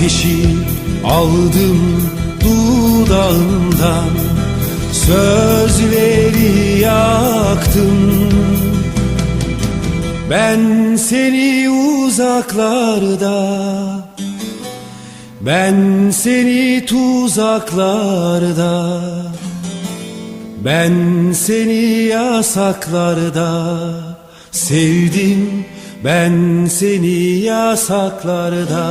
Ateşi aldım dudağından Sözleri yaktım. Ben seni uzaklarda Ben seni tuzaklarda Ben seni yasaklarda Sevdim ben seni yasaklarda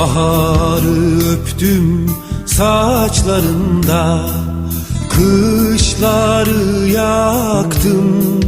Baharı öptüm saçlarında Kışları yaktım.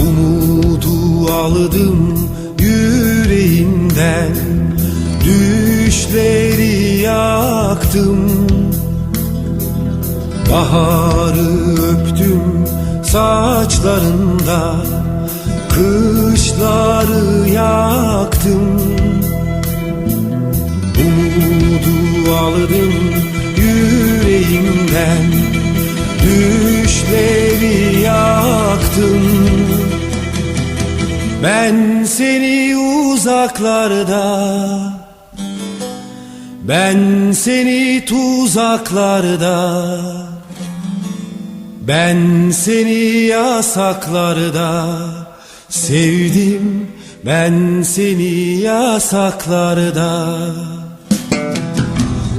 Umudu aldım yüreğimden Düşleri yaktım. Baharı öptüm saçlarında Kışları yaktım Aldım yüreğimden. Düşleri yaktım. Ben seni uzaklarda Ben seni tuzaklarda Ben seni yasaklarda. Sevdim ben seni yasaklarda